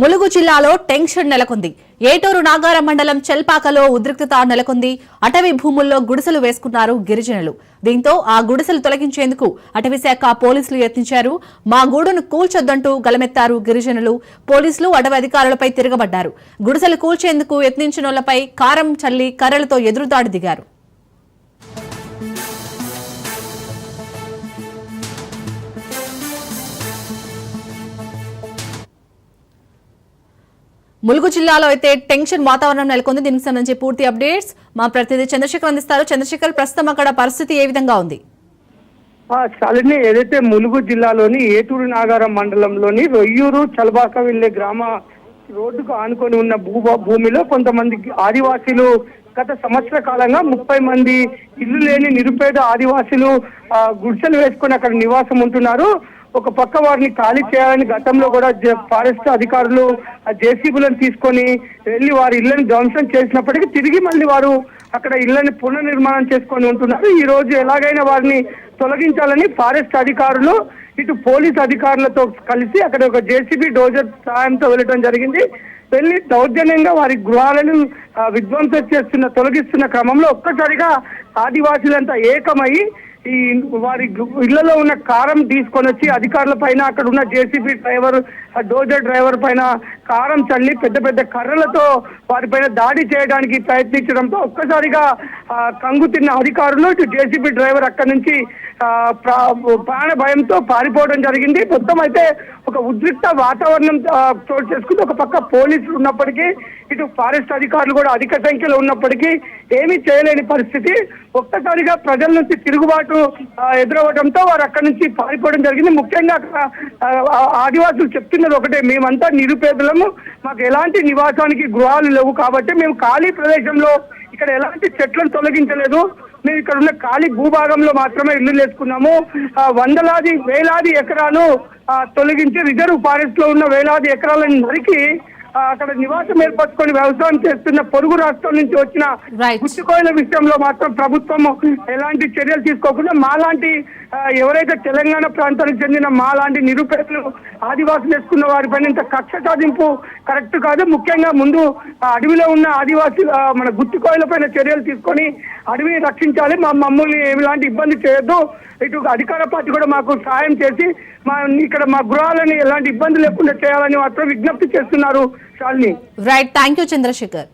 ములుగు జిల్లాలో టెన్షన్ నెలకొంది. ఏటూరు నాగార మండలం చెల్పాకలో ఉద్రిక్తత నెలకొంది. అటవీ భూముల్లో గుడిసెలు వేసుకున్నారు గిరిజనులు. దీంతో ఆ గుడిసెలు తొలగించేందుకు అటవీ శాఖ పోలీసులు యత్నించారు. మా గూడును కూల్చొద్దంటూ గలమెత్తారు గిరిజనులు. పోలీసులు అటవీ అధికారులపై తిరగబడ్డారు. గుడిసెలు కూల్చేందుకు యత్నించినోళ్ళపై కారం చల్లి కర్రలతో ఎదురుదాడి దిగారు. ములుగు జిల్లాలో అయితే టెన్షన్ వాతావరణం నెలకొంది. దీనికి సంబంధించి పూర్తి అప్డేట్స్ మా ప్రతినిధి చంద్రశేఖర్ అందిస్తారు. చంద్రశేఖర్ ప్రస్తుతం అక్కడ పరిస్థితి ఏ విధంగా ఉంది? ఆ శాలిని ఏదైతే ములుగు జిల్లాలోని ఏటూరు నాగారం మండలంలోని రొయ్యూరు చలబాక వెళ్ళే గ్రామ రోడ్డుకు ఆనుకొని ఉన్న భూ భూమిలో కొంతమంది ఆదివాసీలు గత సంవత్సర కాలంగా ముప్పై మంది ఇల్లు లేని నిరుపేద ఆదివాసీలు గుడిసెలు వేసుకొని అక్కడ నివాసం ఉంటున్నారు. ఒక పక్క వారిని ఖాళీ చేయాలని గతంలో కూడా ఫారెస్ట్ అధికారులు జేసీబులను తీసుకొని వెళ్ళి వారి ఇళ్ళను ధ్వంసం చేసినప్పటికీ తిరిగి మళ్ళీ వారు అక్కడ ఇళ్ళను పునర్నిర్మాణం చేసుకొని ఉంటున్నారు. ఈ రోజు ఎలాగైనా వారిని తొలగించాలని ఫారెస్ట్ అధికారులు ఇటు పోలీస్ అధికారులతో కలిసి అక్కడ ఒక జేసీబీ డోజర్ సహాయంతో వెళ్ళడం జరిగింది. వెళ్ళి దౌర్జన్యంగా వారి గృహాలను విధ్వంసం చేస్తున్న తొలగిస్తున్న క్రమంలో ఒక్కసారిగా ఆదివాసులంతా ఏకమై ఈ వారి ఇళ్ళలో ఉన్న కారం తీసుకొని వచ్చి అధికారుల పైన అక్కడ ఉన్న జేసీబీ డ్రైవర్ డోజర్ డ్రైవర్ పైన కారం చల్లి పెద్ద పెద్ద కర్రలతో వారిపైన దాడి చేయడానికి ప్రయత్నించడంతో ఒక్కసారిగా కంగు తిన్న అధికారులు ఇటు జేసీబీ డ్రైవర్ అక్కడి నుంచి ప్రా- ప్రాణ భయంతో పారిపోవడం జరిగింది. మొత్తం అయితే ఒక ఉద్రిక్త వాతావరణం చోటు చేసుకుంది. ఒక పక్క పోలీసులు ఉన్నప్పటికీ ఇటు ఫారెస్ట్ అధికారులు కూడా అధిక సంఖ్యలో ఉన్నప్పటికీ ఏమీ చేయలేని పరిస్థితి. ఒక్కసారిగా ప్రజల నుంచి తిరుగుబాటు ఎదురవ్వడంతో వారు అక్కడి నుంచి పారిపోవడం జరిగింది. ముఖ్యంగా అక్కడ చెప్తున్న ఆ, చెప్తున్నది ఒకటే. మేమంతా నిరుపేదలము. మాకు ఎలాంటి నివాసానికి గృహాలు లేవు కాబట్టి మేము ఖాళీ ప్రదేశంలో ఇక్కడ ఎలాంటి చెట్లను తొలగించలేదు. మేము ఇక్కడ ఉన్న ఖాళీ భూభాగంలో మాత్రమే ఇల్లు వేసుకున్నాము. వందలాది వేలాది ఎకరాలు తొలగించి రిజర్వ్ ఫారెస్ట్లో ఉన్న వేలాది ఎకరాలను నరికి అక్కడ నివాసం ఏర్పరచుకొని వ్యవసాయం చేస్తున్న పొరుగు రాష్ట్రం నుంచి వచ్చిన. గుర్తుకోయిన విషయంలో మాత్రం ప్రభుత్వం ఎలాంటి చర్యలు తీసుకోకుండా మాలాంటి ఎవరైతే తెలంగాణ ప్రాంతానికి చెందిన మాలాంటి నిరుపేదలు ఆదివాసులు వేసుకున్న వారిపైన ఇంత కక్ష సాధింపు కరెక్ట్ కాదు. ముఖ్యంగా ముందు అడవిలో ఉన్న ఆదివాసీ మన గుర్తుకోయిల పైన చర్యలు తీసుకొని అడవిని రక్షించాలి. మా మమ్మల్ని ఎలాంటి ఇబ్బంది చేయొద్దు. ఇటు అధికార పార్టీ కూడా మాకు సహాయం చేసి మా ఇక్కడ మా గృహాలని ఎలాంటి ఇబ్బంది లేకుండా చేయాలని మాత్రం విజ్ఞప్తి చేస్తున్నారు. Shalini right thank you Chandrashekar